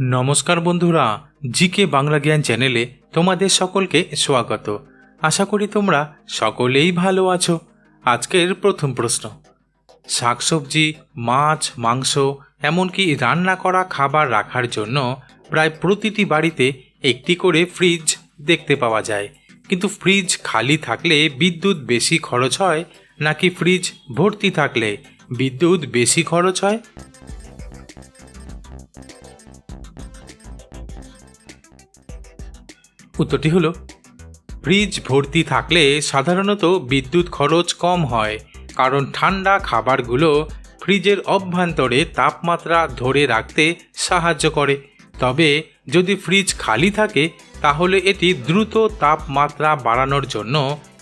নমস্কার বন্ধুরা, জিকে বাংলা জ্ঞান চ্যানেলে তোমাদের সকলকে স্বাগত। আশা করি তোমরা সকলেই ভালো আছো। আজকের প্রথম প্রশ্ন, শাকসবজি, মাছ, মাংস, এমনকি রান্না করা খাবার রাখার জন্য প্রায় প্রতিটি বাড়িতে একটি করে ফ্রিজ দেখতে পাওয়া যায়। কিন্তু ফ্রিজ খালি থাকলে বিদ্যুৎ বেশি খরচ হয়, নাকি ফ্রিজ ভর্তি থাকলে বিদ্যুৎ বেশি খরচ হয়? উত্তরটি হলো, ফ্রিজ ভর্তি থাকলে সাধারণত বিদ্যুৎ খরচ কম হয়, কারণ ঠান্ডা খাবারগুলো ফ্রিজের অভ্যন্তরে তাপমাত্রা ধরে রাখতে সাহায্য করে। তবে যদি ফ্রিজ খালি থাকে, তাহলে এটি দ্রুত তাপমাত্রা বাড়ানোর জন্য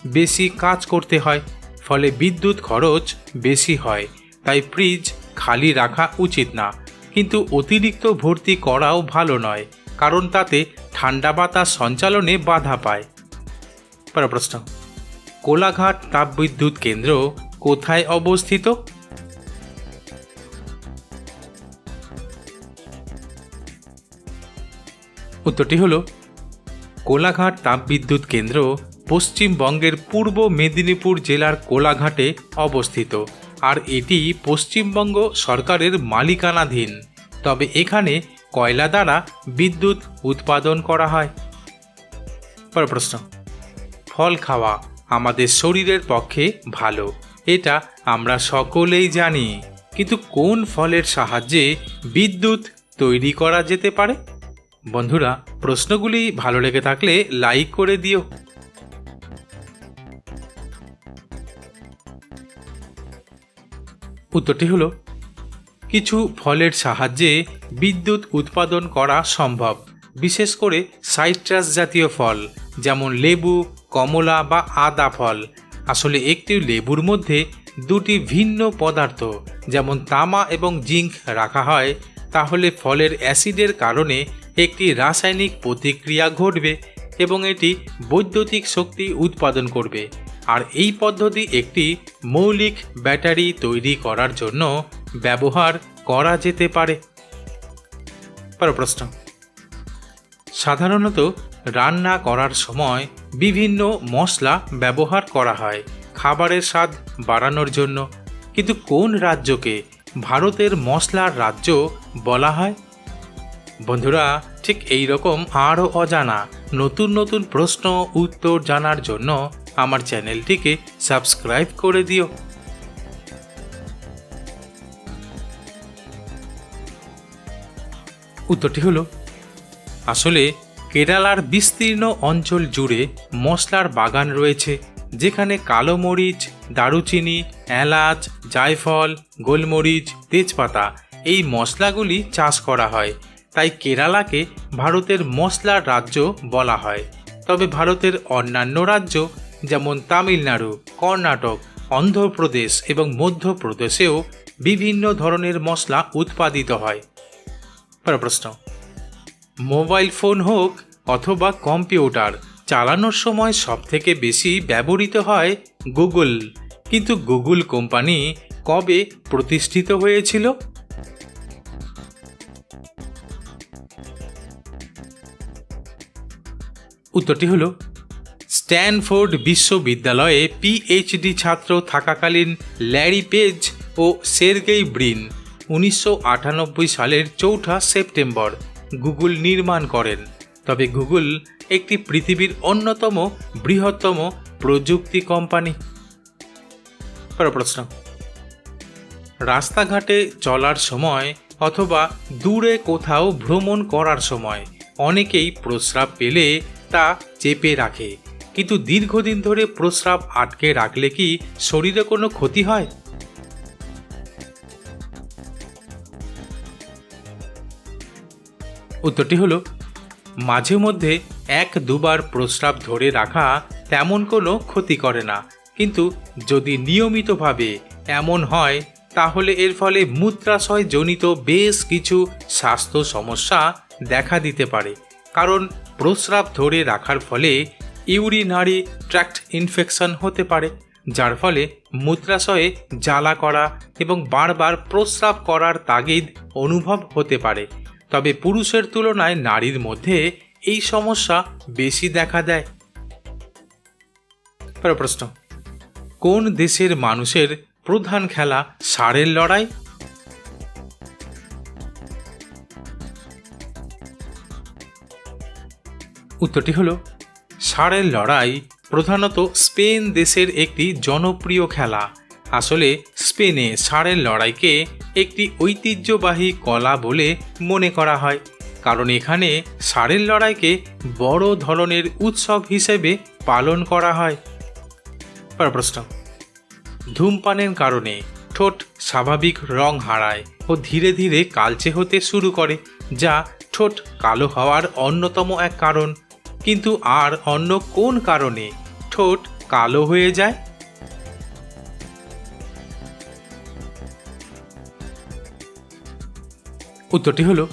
বেশি কাজ করতে হয়, ফলে বিদ্যুৎ খরচ বেশি হয়। তাই ফ্রিজ খালি রাখা উচিত না। কিন্তু অতিরিক্ত ভর্তি করাও ভালো নয়, কারণ তাতে ঠান্ডা বাতাস সঞ্চালনে বাধা পায়। পরের প্রশ্ন, কোলাঘাট তাপবিদ্যুৎ কেন্দ্র কোথায় অবস্থিত? উত্তরটি হলো, কোলাঘাট তাপবিদ্যুৎ কেন্দ্র পশ্চিমবঙ্গের পূর্ব মেদিনীপুর জেলার কোলাঘাটে অবস্থিত, আর এটি পশ্চিমবঙ্গ সরকারের মালিকানাধীন। তবে এখানে কয়লা দ্বারা বিদ্যুৎ উৎপাদন করা হয়। পরের প্রশ্ন। ফল খাওয়া আমাদের শরীরের পক্ষে ভালো, এটা আমরা সকলেই জানি। কিন্তু কোন ফলের সাহায্যে বিদ্যুৎ তৈরি করা যেতে পারে? বন্ধুরা, প্রশ্নগুলি ভালো লেগে থাকলে লাইক করে দিও। উত্তরটি হলো, কিছু ফলের সাহায্যে বিদ্যুৎ উৎপাদন করা সম্ভব, বিশেষ করে সাইট্রাস জাতীয় ফল, যেমন লেবু, কমলা বা আদা ফল। আসলে একটি লেবুর মধ্যে দুটি ভিন্ন পদার্থ, যেমন তামা এবং জিঙ্ক রাখা হয়, তাহলে ফলের অ্যাসিডের কারণে একটি রাসায়নিক প্রতিক্রিয়া ঘটবে এবং এটি বৈদ্যুতিক শক্তি উৎপাদন করবে। আর এই পদ্ধতি একটি মৌলিক ব্যাটারি তৈরি করার জন্য ব্যবহার করা যেতে পারে। পর প্রশ্ন সাধারণত রান্না করার সময় বিভিন্ন মশলা ব্যবহার করা হয়, খাবারের স্বাদ বাড়ানোর জন্য। কিন্তু কোন রাজ্যকে ভারতের মশলার রাজ্য বলা হয়? বন্ধুরা, ঠিক এই রকম আরও অজানা নতুন নতুন প্রশ্ন, উত্তর জানার জন্য আমার চ্যানেলটিকে সাবস্ক্রাইব করে দিও। উত্তরটি হলো, আসলে কেরালার বিস্তীর্ণ অঞ্চল জুড়ে মশলার বাগান রয়েছে, যেখানে কালো মরিচ, দারুচিনি, এলাচ, জায়ফল, গোলমরিচ, তেজপাতা এই মশলাগুলি চাষ করা হয়। তাই কেরালাকে ভারতের মশলার রাজ্য বলা হয়। তবে ভারতের অন্যান্য রাজ্য, যেমন তামিলনাড়ু, কর্ণাটক, অন্ধ্রপ্রদেশ এবং মধ্যপ্রদেশেও বিভিন্ন ধরনের মশলা উৎপাদিত হয়। পরের প্রশ্ন। মোবাইল ফোন হোক অথবা কম্পিউটার, চালানোর সময় সবথেকে বেশি ব্যবহৃত হয় গুগল। কিন্তু গুগল কোম্পানি কবে প্রতিষ্ঠিত হয়েছিল? উত্তরটি হলো, স্ট্যানফোর্ড বিশ্ববিদ্যালয়ে পিএইচডি ছাত্র থাকাকালীন ল্যারি পেজ ও সের্গেই ব্রিন। উনিশশো আটানব্বই সালের চৌঠা সেপ্টেম্বর গুগল নির্মাণ করেন। তবে গুগল একটি পৃথিবীর অন্যতম বৃহত্তম প্রযুক্তি কোম্পানি। প্রশ্ন। রাস্তাঘাটে চলার সময় অথবা দূরে কোথাও ভ্রমণ করার সময় অনেকেই প্রস্রাব পেলে তা চেপে রাখে। কিন্তু দীর্ঘদিন ধরে প্রস্রাব আটকে রাখলে কি শরীরে কোনো ক্ষতি হয়? উত্তরটি হলো মাঝে মধ্যে এক দুবার প্রস্রাব ধরে রাখা তেমন কোনো ক্ষতি করে না। কিন্তু যদি নিয়মিতভাবে এমন হয়, তাহলে এর ফলে মূত্রাশয় জনিত বেশ কিছু স্বাস্থ্য সমস্যা দেখা দিতে পারে। কারণ প্রস্রাব ধরে রাখার ফলে ইউরিনারি ট্র্যাক্ট ইনফেকশন হতে পারে, যার ফলে মূত্রাশয়ে জ্বালা করা এবং বারবার প্রস্রাব করার তাগিদ অনুভব হতে পারে। তবে পুরুষের তুলনায় নারীর মধ্যে এই সমস্যা বেশি দেখা দেয়। প্রশ্ন। কোন দেশের মানুষের প্রধান খেলা ষাঁড়ের লড়াই? উত্তরটি হলো, ষাঁড়ের লড়াই প্রধানত স্পেন দেশের একটি জনপ্রিয় খেলা। আসলে স্পেনে ষাঁড়ের লড়াইকে একটি ঐতিহ্যবাহী কলা বলে মনে করা হয়। কারণ এখানে ষাঁড়ের লড়াইকে বড় ধরনের উৎসব হিসেবে পালন করা হয়। প্রশ্ন। ধূমপানের কারণে ঠোঁট স্বাভাবিক রং হারায় ও ধীরে ধীরে কালচে হতে শুরু করে, যা ঠোঁট কালো হওয়ার অন্যতম এক কারণ। কিন্তু আর অন্য কোন কারণে ঠোঁট কালো হয়ে যায়? উত্তরটি হলো,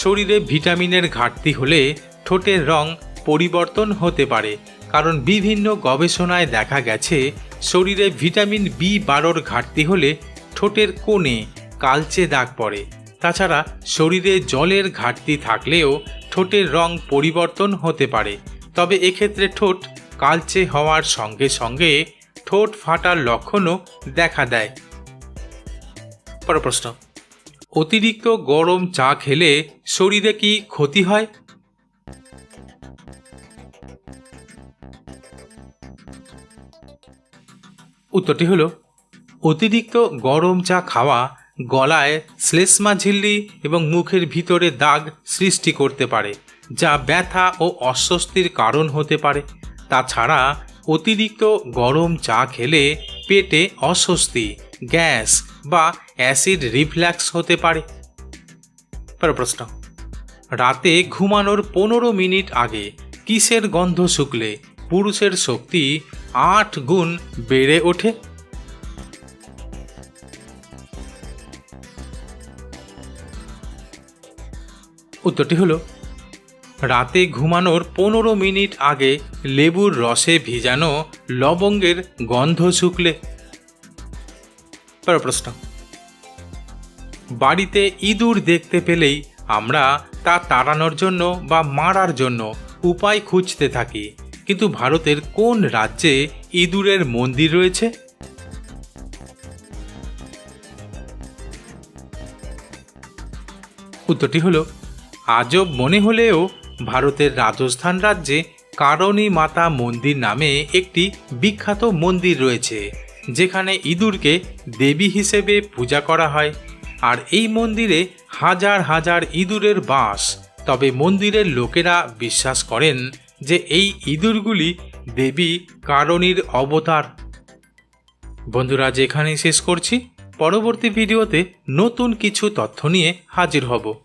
শরীরে ভিটামিনের ঘাটতি হলে ঠোঁটের রং পরিবর্তন হতে পারে, কারণ বিভিন্ন গবেষণায় দেখা গেছে শরীরে ভিটামিন বি বারোর ঘাটতি হলে ঠোঁটের কোণে কালচে দাগ পড়ে। তাছাড়া শরীরে জলের ঘাটতি থাকলেও ঠোঁটের রং পরিবর্তন হতে পারে। তবে এক্ষেত্রে ঠোঁট কালচে হওয়ার সঙ্গে সঙ্গে ঠোঁট ফাটার লক্ষণও দেখা দেয়। পর প্রশ্ন। অতিরিক্ত গরম চা খেলে শরীরে কি ক্ষতি হয়? উত্তরটি হলো, অতিরিক্ত গরম চা খাওয়া গলায় শ্লেষ্মা ঝিল্লি এবং মুখের ভিতরে দাগ সৃষ্টি করতে পারে, যা ব্যথা ও অস্বস্তির কারণ হতে পারে। তাছাড়া, অতিরিক্ত গরম চা খেলে পেটে অস্বস্তি, গ্যাস বা অ্যাসিড রিফ্ল্যাক্স হতে পারে। পরের প্রশ্ন। রাতে ঘুমানোর পনেরো মিনিট আগে কিসের গন্ধ শুকলে পুরুষের শক্তি আট গুণ বেড়ে ওঠে? উত্তরটি হলো, রাতে ঘুমানোর পনেরো মিনিট আগে লেবুর রসে ভিজানো লবঙ্গের গন্ধ শুকলে পরের প্রশ্ন বাড়িতে ইঁদুর দেখতে পেলেই আমরা তা তাড়ানোর জন্য বা মারার জন্য উপায় খুঁজতে থাকি। কিন্তু ভারতের কোন রাজ্যে ইঁদুরের মন্দির রয়েছে? উত্তরটি হলো, আজব মনে হলেও ভারতের রাজস্থান রাজ্যে কারণী মাতা মন্দির নামে একটি বিখ্যাত মন্দির রয়েছে। যেখানে ইঁদুরকে দেবী হিসেবে পূজা করা হয়। আর এই মন্দিরে হাজার হাজার ইঁদুরের বাস। তবে মন্দিরের লোকেরা বিশ্বাস করেন যে এই ইঁদুরগুলি দেবী কারণীর অবতার। বন্ধুরা যেখানেই শেষ করছি। পরবর্তী ভিডিওতে নতুন কিছু তথ্য নিয়ে হাজির হব।